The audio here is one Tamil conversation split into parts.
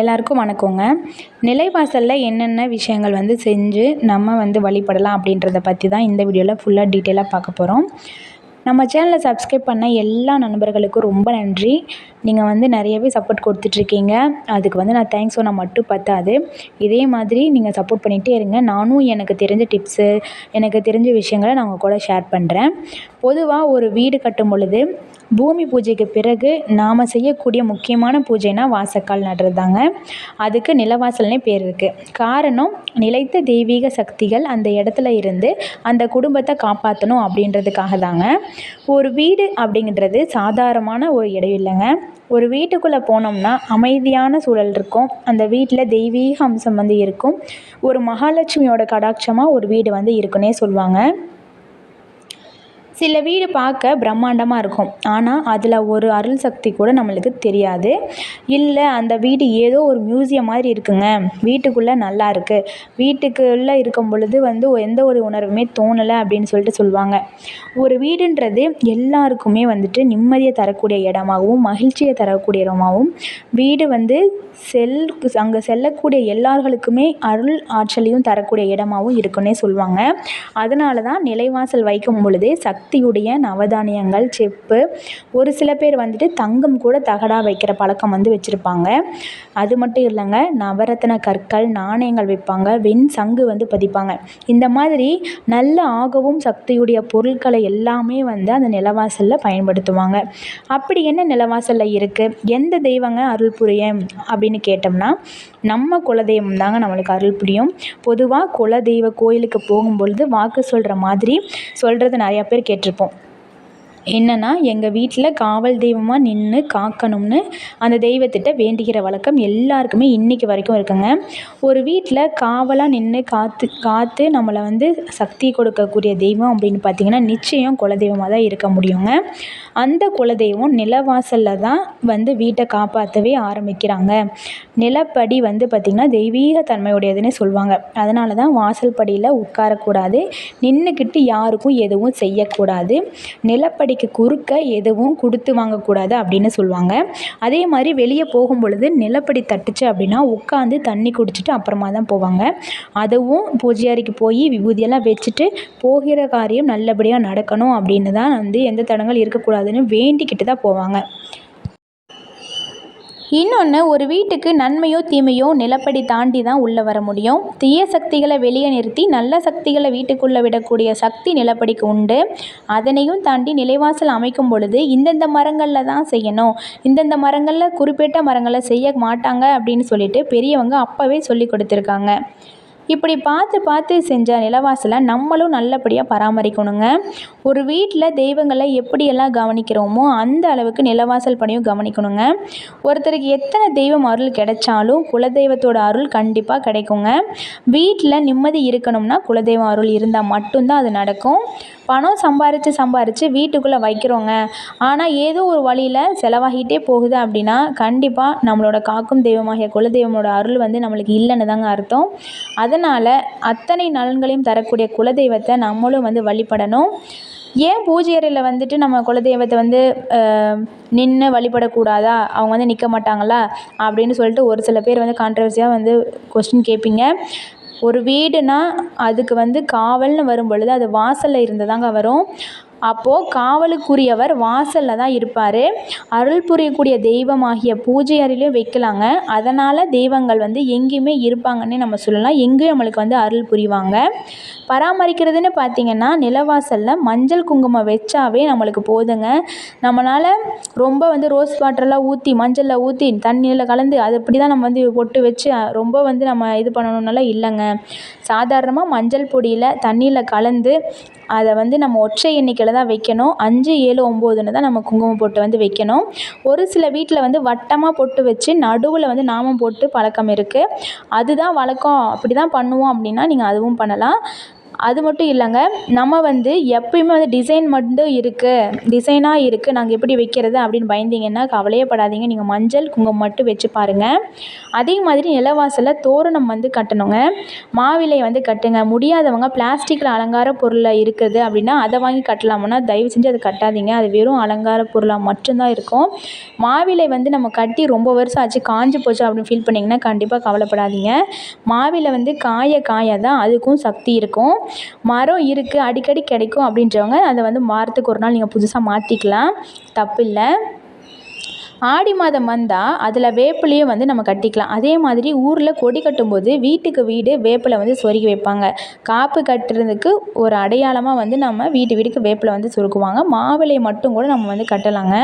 எல்லாருக்கும் வணக்கங்க. நிலைவாசலில் என்னென்ன விஷயங்கள் வந்து செஞ்சு நம்ம வந்து வழிபடலாம் அப்படின்றத பற்றி தான் இந்த வீடியோவில் ஃபுல்லாக டீட்டெயிலாக பார்க்க போகிறோம் நம்ம சேனலை சப்ஸ்கிரைப் பண்ண எல்லா நண்பர்களுக்கும் ரொம்ப நன்றி. நீங்கள் வந்து நிறையவே சப்போர்ட் கொடுத்துட்ருக்கீங்க. அதுக்கு வந்து நான் தேங்க்ஸ் சொன்னால் மட்டும் பத்தாது. இதே மாதிரி நீங்கள் சப்போர்ட் பண்ணிகிட்டே இருங்க. நானும் எனக்கு தெரிஞ்ச டிப்ஸு எனக்கு தெரிஞ்ச விஷயங்களை நான் உங்கள் கூட ஷேர் பண்ணுறேன் பொதுவாக ஒரு வீடு கட்டும் பொழுது பூமி பூஜைக்கு பிறகு நாம் செய்யக்கூடிய முக்கியமான பூஜைனா வாசக்கால் நடுறது தாங்க அதுக்கு நிலவாசல்னே பேர் இருக்குது காரணம் நிலைத்த தெய்வீக சக்திகள் அந்த இடத்துல இருந்து அந்த குடும்பத்தை காப்பாற்றணும் அப்படின்றதுக்காக தாங்க ஒரு வீடு அப்படிங்கிறது சாதாரணமான ஒரு இடம் இல்லைங்க. ஒரு வீட்டுக்குள்ளே போனோம்னா அமைதியான சூழல் இருக்கும். அந்த வீட்டில் தெய்வீக அம்சம் வந்து இருக்கும். ஒரு மகாலட்சுமியோட கடாட்சமாக ஒரு வீடு வந்து இருக்குன்னே சொல்லுவாங்க சில வீடு பார்க்க பிரம்மாண்டமாக இருக்கும். ஆனால் அதில் ஒரு அருள் சக்தி கூட நம்மளுக்கு தெரியாது. இல்லை அந்த வீடு ஏதோ ஒரு மியூசியம் மாதிரி இருக்குங்க. வீட்டுக்குள்ளே நல்லா இருக்குது வீட்டுக்குள்ளே இருக்கும் பொழுது வந்து எந்த ஒரு உணர்வுமே தோணலை அப்படின்னு சொல்லிட்டு சொல்லுவாங்க. ஒரு வீடுன்றது எல்லாருக்குமே வந்துட்டு நிம்மதியை தரக்கூடிய இடமாகவும் மகிழ்ச்சியை தரக்கூடிய இடமாகவும் வீடு வந்து செல் அங்கே செல்லக்கூடிய எல்லார்களுக்குமே அருள் ஆற்றலையும் தரக்கூடிய இடமாகவும் இருக்குன்னே சொல்லுவாங்க. அதனால தான் நிலைவாசல் வைக்கும் பொழுதே சக்தியுடைய நவதானியங்கள் செப்பு ஒரு சில பேர் வந்துட்டு தங்கம் கூட தகடாக வைக்கிற பழக்கம் வந்து வச்சுருப்பாங்க. அது மட்டும் இல்லைங்க நவரத்தின கற்கள் நாணயங்கள் வைப்பாங்க வெண் சங்கு வந்து பதிப்பாங்க. இந்த மாதிரி நல்ல ஆகவும் சக்தியுடைய பொருட்களை எல்லாமே வந்து அந்த நிலவாசலில் பயன்படுத்துவாங்க. அப்படி என்ன நிலவாசலில் இருக்குது எந்த தெய்வங்க அருள் புரியும் அப்படின்னு கேட்டோம்னா நம்ம குலதெய்வம் தாங்க நம்மளுக்கு அருள் புரியும். பொதுவாக குலதெய்வ கோயிலுக்கு போகும்பொழுது வாக்கு சொல்கிற மாதிரி சொல்கிறது நிறையா பேர் கேட்டிருப்போம் என்னென்னா எங்கள் வீட்டில் காவல் தெய்வமாக நின்று காக்கணும்னு அந்த தெய்வத்திட்ட வேண்டிக்கிற வழக்கம் எல்லாருக்குமே இன்றைக்கி வரைக்கும் இருக்குங்க. ஒரு வீட்டில் காவலாக நின்று காத்து காத்து நம்மளை வந்து சக்தி கொடுக்கக்கூடிய தெய்வம் அப்படின்னு பார்த்திங்கன்னா நிச்சயம் குலதெய்வமாக தான் இருக்க முடியுங்க. அந்த குலதெய்வம் நிலவாசலில் தான் வந்து வீட்டை காப்பாற்றவே ஆரம்பிக்கிறாங்க. நிலப்படி வந்து பார்த்திங்கன்னா தெய்வீக தன்மையுடையதுன்னு சொல்லுவாங்க. அதனால தான் வாசல் படியில் உட்காரக்கூடாது. நின்றுக்கிட்டு யாருக்கும் எதுவும் செய்யக்கூடாது. நிலப்படி நிலப்படிக்கு குறுக்க எதுவும் கொடுத்து வாங்கக்கூடாது அப்படின்னு சொல்லுவாங்க. அதே மாதிரி வெளியே போகும் பொழுது நிலப்படி தட்டுச்சு அப்படின்னா உட்காந்து தண்ணி குடிச்சிட்டு அப்புறமா தான் போவாங்க. அதுவும் பூஜையாரிக்கு போய் விபூதியெல்லாம் வச்சுட்டு போகிற காரியம் நல்லபடியாக நடக்கணும் அப்படின்னு தான் வந்து எந்த தடங்கள் இருக்கக்கூடாதுன்னு வேண்டிக்கிட்டு தான் போவாங்க. இன்னொன்று ஒரு வீட்டுக்கு நன்மையோ தீமையோ நிலப்படி தாண்டி தான் உள்ளே வர முடியும். தீய சக்திகளை வெளியே நிறுத்தி நல்ல சக்திகளை வீட்டுக்குள்ளே விடக்கூடிய சக்தி நிலப்படிக்கு உண்டு. அதனையும் தாண்டி நிலைவாசல் அமைக்கும் பொழுது இந்தந்த மரங்களில் தான் செய்யணும். இந்தந்த மரங்களில் குறிப்பிட்ட மரங்களை செய்ய மாட்டாங்க அப்படின்னு சொல்லிட்டு பெரியவங்க அப்போவே சொல்லி கொடுத்துருக்காங்க. இப்படி பார்த்து பார்த்து செஞ்ச நிலவாசலை நம்மளும் நல்லபடியாக பராமரிக்கணுங்க. ஒரு வீட்டில் தெய்வங்களை எப்படியெல்லாம் கவனிக்கிறோமோ அந்த அளவுக்கு நிலவாசல் பணியும் கவனிக்கணுங்க. ஒருத்தருக்கு எத்தனை தெய்வம் அருள் கிடைச்சாலும் குலதெய்வத்தோட அருள் கண்டிப்பாக கிடைக்குங்க. வீட்டில் நிம்மதி இருக்கணும்னா குலதெய்வம் அருள் இருந்தால் மட்டும்தான் அது நடக்கும். பணம் சம்பாரித்து சம்பாரித்து வீட்டுக்குள்ளே வைக்கிறோங்க. ஆனால் ஏதோ ஒரு வழியில் செலவாகிட்டே போகுது அப்படின்னா கண்டிப்பாக நம்மளோட காக்கும் தெய்வமாகிய குலதெய்வமோட அருள் வந்து நம்மளுக்கு இல்லைன்னு தாங்க அர்த்தம். அதனால் அத்தனை நலன்களையும் தரக்கூடிய குலதெய்வத்தை நம்மளும் வந்து வழிபடணும். ஏன் பூஜை அறையில் வந்துட்டு நம்ம குலதெய்வத்தை வந்து நின்று வழிபடக்கூடாதா? அவங்க வந்து நிற்க மாட்டாங்களா? அப்படின்னு சொல்லிட்டு ஒரு சில பேர் வந்து கான்ட்ரவர்சியாக வந்து கொஸ்டின் கேட்பீங்க ஒரு வீடுன்னால் அதுக்கு வந்து காவல்னு வரும் பொழுது அது வாசலில் இருந்து தாங்க வரும். அப்போது காவலுக்குரியவர் வாசலில் தான் இருப்பார். அருள் புரியக்கூடிய தெய்வமாகிய பூஜை அறையிலையும் வைக்கலாங்க. அதனால் தெய்வங்கள் வந்து எங்கேயுமே இருப்பாங்கன்னே நம்ம சொல்லலாம். எங்கேயும் நம்மளுக்கு வந்து அருள் புரிவாங்க. பராமரிக்கிறதுன்னு பார்த்திங்கன்னா நிலவாசலில் மஞ்சள் குங்குமம் வச்சாவே நம்மளுக்கு போதுங்க. நம்மளால் ரொம்ப வந்து ரோஸ் வாட்டர்லாம் ஊற்றி மஞ்சளில் ஊற்றி தண்ணியில் கலந்து அது அப்படி தான் நம்ம வந்து பொட்டு வச்சு ரொம்ப வந்து நம்ம இது பண்ணணுன்னெல்லாம் இல்லைங்க. சாதாரணமாக மஞ்சள் பொடியில் தண்ணியில் கலந்து அதை வந்து நம்ம ஒற்றை எண்ணிக்கையில் தான் வைக்கணும். அஞ்சு ஏழு ஒம்போதுன்னு தான் நம்ம குங்குமம் பொட்டு வந்து வைக்கணும். ஒரு சில வீட்டில் வந்து வட்டமாக பொட்டு வச்சு நடுவில் வந்து நாமம் போட்டு பழக்கம் இருக்குது அதுதான் வழக்கம். அப்படி தான் பண்ணுவோம் அப்படின்னா நீங்கள் அதுவும் பண்ணலாம். அது மட்டும் இல்லைங்க நம்ம வந்து எப்பயுமே வந்து டிசைன் மட்டும் இருக்குது டிசைனாக இருக்குது நாங்கள் எப்படி வைக்கிறது அப்படின்னு பயந்தீங்கன்னா கவலையே படாதீங்க. நீங்கள் மஞ்சள் குங்குமம் மட்டும் வச்சு பாருங்கள் அதே மாதிரி நிலவாசலில் தோரணம் வந்து கட்டணுங்க. மாவிலை வந்து கட்டுங்க. முடியாதவங்க பிளாஸ்டிக்கில் அலங்கார பொருளில் இருக்குது அப்படின்னா அதை வாங்கி கட்டலாமுன்னா தயவு செஞ்சு அதை கட்டாதீங்க. அது வெறும் அலங்கார பொருளாக மட்டும்தான் இருக்கும். மாவிலை வந்து நம்ம கட்டி ரொம்ப வருஷம் ஆச்சு காஞ்சி போச்சு அப்படின்னு ஃபீல் பண்ணிங்கன்னா கண்டிப்பாக கவலைப்படாதீங்க. மாவிலை வந்து காய காய தான் அதுக்கும் சக்தி இருக்கும். மரம் இருக்குது அடிக்கடி கிடைக்கும் அப்படின்றவங்க அதை வந்து வாரத்துக்கு ஒரு நாள் நீங்கள் புதுசாக மாற்றிக்கலாம் தப்பில்லை. ஆடி மாதம் வந்தால் அதில் வேப்பிலையும் வந்து நம்ம கட்டிக்கலாம். அதே மாதிரி ஊரில் கொடி கட்டும்போது வீட்டுக்கு வீடு வேப்பிலை வந்து சொருகி வைப்பாங்க. காப்பு கட்டுறதுக்கு ஒரு அடையாளமாக வந்து நம்ம வீட்டு வீட்டுக்கு வேப்பிலை வந்து சுருக்குவாங்க. மாவிலை மட்டும் கூட நம்ம வந்து கட்டலாங்க.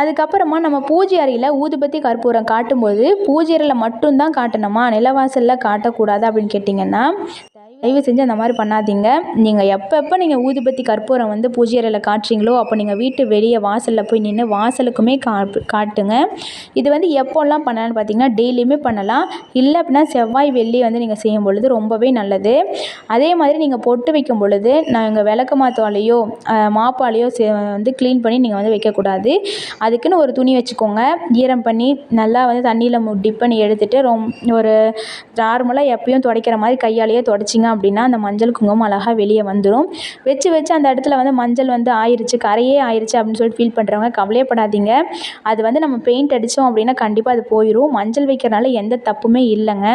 அதுக்கப்புறமா நம்ம பூஜை அறையில் ஊதுபத்தி கற்பூரம் காட்டும்போது பூஜை அறையில் மட்டும்தான் காட்டணுமா? நிலவாசலில் காட்டக்கூடாது அப்படின்னு கேட்டிங்கன்னா தயவு செஞ்சு அந்த மாதிரி பண்ணாதீங்க. நீங்கள் எப்பப்போ நீங்கள் ஊதுபத்தி கற்பூரம் வந்து பூஜை அறையில் காட்டுறீங்களோ அப்போ நீங்கள் வீட்டு வெளியே வாசலில் போய் நின்று வாசலுக்குமே காப்பு காட்டுங்க. இது வந்து எப்போல்லாம் பண்ணலாம்னு பார்த்தீங்கன்னா டெய்லியுமே பண்ணலாம். இல்லை அப்படின்னா செவ்வாய் வெள்ளி வந்து நீங்கள் செய்யும் பொழுது ரொம்பவே நல்லது. அதே மாதிரி நீங்கள் பொட்டு வைக்கும் பொழுது நாங்கள் விளக்கு மாத்தாலேயோ மாப்பாலேயோ வந்து க்ளீன் பண்ணி நீங்கள் வந்து வைக்கக்கூடாது. அதுக்குன்னு ஒரு துணி வச்சுக்கோங்க. ஈரம் பண்ணி நல்லா வந்து தண்ணியில் டிப் பண்ணி எடுத்துகிட்டு ரொம் ஒரு நார்மலாக எப்பயும் துடைக்கிற மாதிரி கையாலேயே துடைச்சிங்க. அப்படின்னா அந்த மஞ்சள் குங்குமம் அழகாக வெளியே வந்துடும் வச்சு வச்சு அந்த இடத்துல வந்து மஞ்சள் வந்து ஆயிருச்சு கரையே ஆயிருச்சு அப்படின்னு சொல்லிட்டு ஃபீல் பண்ணுறவங்க கவலையப்படாதீங்க. அது வந்து நம்ம பெயிண்ட் அடித்தோம் அப்படின்னா கண்டிப்பாக அது போயிடும் மஞ்சள் வைக்கிறனால எந்த தப்புமே இல்லைங்க.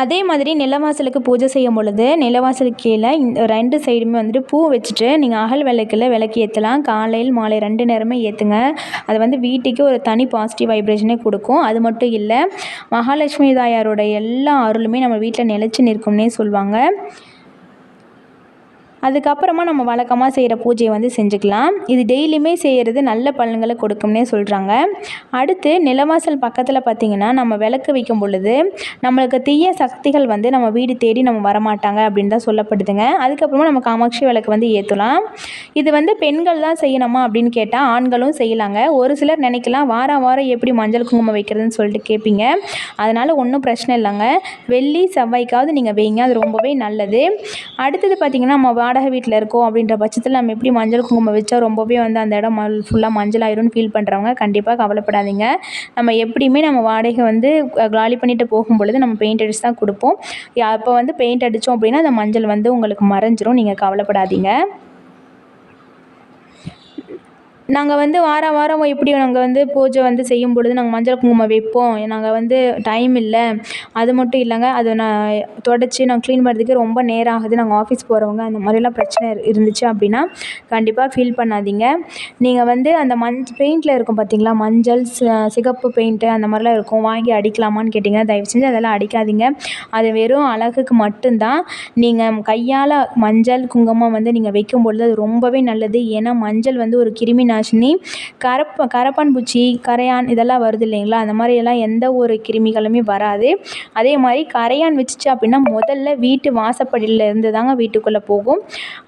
அதே மாதிரி நிலவாசலுக்கு பூஜை செய்யும் பொழுது நிலவாசலுக்கு கீழே இந்த ரெண்டு சைடுமே வந்துட்டு பூ வச்சுட்டு நீங்கள் அகல் விளக்கில் விளக்கு ஏற்றலாம் காலையில் மாலை ரெண்டு நேரமே ஏற்றுங்க அது வந்து வீட்டுக்கு ஒரு தனி பாசிட்டிவ் வைப்ரேஷனே கொடுக்கும். அது மட்டும் இல்லை மகாலட்சுமி தாயாரோட எல்லா அருளுமே நம்ம வீட்டில் நிலச்சி நிற்கும்னே சொல்லுவாங்க அதுக்கப்புறமா நம்ம வழக்கமாக செய்கிற பூஜையை வந்து செஞ்சுக்கலாம். இது டெய்லியுமே செய்கிறது நல்ல பலன்களை கொடுக்கும்னே சொல்கிறாங்க அடுத்து நிலவாசல் பக்கத்தில் பார்த்திங்கன்னா நம்ம விளக்கு வைக்கும் பொழுது நம்மளுக்கு தீய சக்திகள் வந்து நம்ம வீடு தேடி நம்ம வரமாட்டாங்க அப்படின்னு தான் சொல்லப்படுதுங்க. அதுக்கப்புறமா நம்ம காமாட்சி விளக்கு வந்து ஏற்றலாம் இது வந்து பெண்கள் தான் செய்யணுமா அப்படின்னு கேட்டால் ஆண்களும் செய்யலாங்க. ஒரு சிலர் நினைக்கலாம் வாரம் வாரம் எப்படி மஞ்சள் குங்குமம் வைக்கிறதுன்னு சொல்லிட்டு கேட்பீங்க அதனால் ஒன்றும் பிரச்சனை இல்லைங்க. வெள்ளி செவ்வாய்க்காவது நீங்கள் வைங்க அது ரொம்பவே நல்லது. அடுத்தது பார்த்திங்கன்னா நம்ம வாடகை வீட்டில் இருக்கோம் அப்படின்ற பட்சத்தில் நம்ம எப்படி மஞ்சள் குங்குமம் வச்சா ரொம்பவே வந்து அந்த இடம் ஃபுல்லாக மஞ்சள் ஆயிரும்னு ஃபீல் பண்ணுறவங்க கண்டிப்பாக கவலைப்படாதீங்க. நம்ம எப்படியுமே நம்ம வாடகை வந்து காலி பண்ணிட்டு போகும் பொழுது நம்ம பெயிண்ட் அடிச்சு தான் கொடுப்போம். அப்போ வந்து பெயிண்ட் அடித்தோம் அப்படின்னா அந்த மஞ்சள் வந்து உங்களுக்கு மறைஞ்சிரும். நீங்கள் கவலைப்படாதீங்க. நாங்கள் வந்து வாரம் வாரம் எப்படி நாங்கள் வந்து பூஜை வந்து செய்யும் பொழுது நாங்கள் மஞ்சள் குங்குமம் வைப்போம். நாங்கள் வந்து டைம் இல்லை. அது மட்டும் இல்லைங்க. அதை நான் துடச்சி நான் க்ளீன் பண்ணுறதுக்கு ரொம்ப நேரம் ஆகுது. நாங்கள் ஆஃபீஸ் போகிறவங்க அந்த மாதிரிலாம் பிரச்சனை இருந்துச்சு அப்படின்னா கண்டிப்பாக ஃபீல் பண்ணாதீங்க. நீங்கள் வந்து அந்த மஞ் பெயிண்டில் இருக்கும் பார்த்தீங்களா மஞ்சள் சிகப்பு பெயிண்ட்டு அந்த மாதிரிலாம் இருக்கும். வாங்கி அடிக்கலாமான்னு கேட்டிங்கன்னா தயவு செஞ்சு அதெல்லாம் அடிக்காதீங்க. அது வெறும் அழகுக்கு மட்டும்தான். நீங்கள் கையால் மஞ்சள் குங்குமம் வந்து நீங்கள் வைக்கும் பொழுது அது ரொம்பவே நல்லது. ஏன்னா மஞ்சள் வந்து ஒரு கிருமி கிருமிநாசினி கரப்ப கரப்பான் பூச்சி கரையான் இதெல்லாம் வருது இல்லைங்களா? அந்த மாதிரியெல்லாம் எந்த ஒரு கிருமிகளுமே வராது. அதே மாதிரி கரையான் வச்சுச்சு அப்படின்னா முதல்ல வீட்டு வாசப்படியில் இருந்து தாங்க வீட்டுக்குள்ளே போகும்.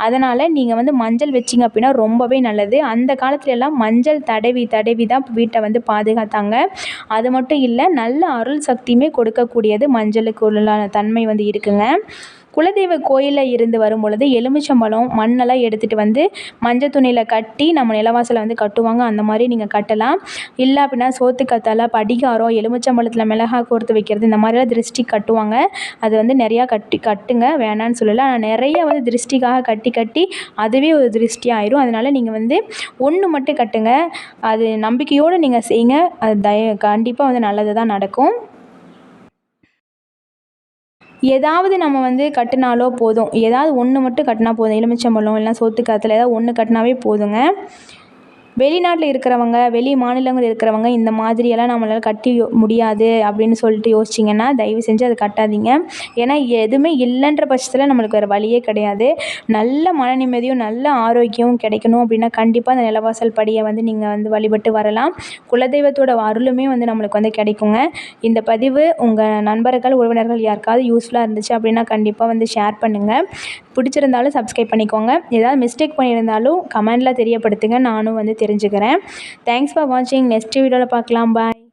அதனால் நீங்கள் வந்து மஞ்சள் வச்சிங்க அப்படின்னா ரொம்பவே நல்லது. அந்த காலத்துலலாம் மஞ்சள் தடவி தடவி தான் வீட்டை வந்து பாதுகாத்தாங்க. அது மட்டும் இல்லை நல்ல அருள் சக்தியுமே கொடுக்கக்கூடியது மஞ்சளுக்கு உள்ள தன்மை வந்து இருக்குங்க. குலதெய்வ கோயிலில் இருந்து வரும் பொழுது எலுமிச்சம்பழம் மண்ணெல்லாம் எடுத்துகிட்டு வந்து மஞ்சள் துணியில் கட்டி நம்ம நிலவாசலை வந்து கட்டுவாங்க. அந்த மாதிரி நீங்கள் கட்டலாம். இல்லை அப்படின்னா சோத்துக்கத்தாழை படிகாரம் எலுமிச்சம்பழத்தில் மிளகாய் கோர்த்து வைக்கிறது இந்த மாதிரிலாம் திருஷ்டி கட்டுவாங்க. அது வந்து நிறையா கட்டி கட்டுங்க. வேணான்னு சொல்லலை. ஆனால் நிறைய வந்து திருஷ்டிக்காக கட்டி கட்டி அதுவே ஒரு திருஷ்டி ஆயிரும். அதனால் நீங்கள் வந்து ஒன்று மட்டும் கட்டுங்க. அது நம்பிக்கையோடு நீங்கள் செய்யுங்க அது தய கண்டிப்பாக வந்து நல்லது தான் நடக்கும். ஏதாவது நம்ம வந்து கட்டினாலோ போதும். ஏதாவது ஒன்று மட்டும் கட்டினா போதும். எலுமிச்சம்பழம் இல்லைனா சோத்துக்காத்தில் ஏதாவது ஒன்று கட்டினாவே போதுங்க. வெளிநாட்டில் இருக்கிறவங்க வெளி மாநிலங்களில் இருக்கிறவங்க இந்த மாதிரியெல்லாம் நம்மளால் கட்டி முடியாது அப்படின்னு சொல்லிட்டு யோசிச்சிங்கன்னா தயவு செஞ்சு அதை கட்டாதீங்க. ஏன்னா எதுவுமே இல்லைன்ற பட்சத்தில் நம்மளுக்கு வேறு வழியே கிடையாது. நல்ல மன நிம்மதியும் நல்ல ஆரோக்கியமும் கிடைக்கணும் அப்படின்னா கண்டிப்பாக அந்த நிலவாசல் படியை வந்து நீங்கள் வந்து வழிபட்டு வரலாம். குலதெய்வத்தோட அருளுமே வந்து நம்மளுக்கு வந்து கிடைக்குங்க. இந்த பதிவு உங்கள் நண்பர்கள் உறவினர்கள் யாருக்காவது யூஸ்ஃபுல்லாக இருந்துச்சு அப்படின்னா கண்டிப்பாக வந்து ஷேர் பண்ணுங்கள் பிடிச்சிருந்தாலும் சப்ஸ்கிரைப் பண்ணிக்கோங்க. ஏதாவது மிஸ்டேக் பண்ணியிருந்தாலும் கமெண்டில் தெரியப்படுத்துங்க. நானும் வந்து தெரிஞ்சுக்கிறேன். தேங்க்ஸ் ஃபார் வாட்சிங் நெக்ஸ்ட் வீடியோவில் பார்க்கலாம். பாய்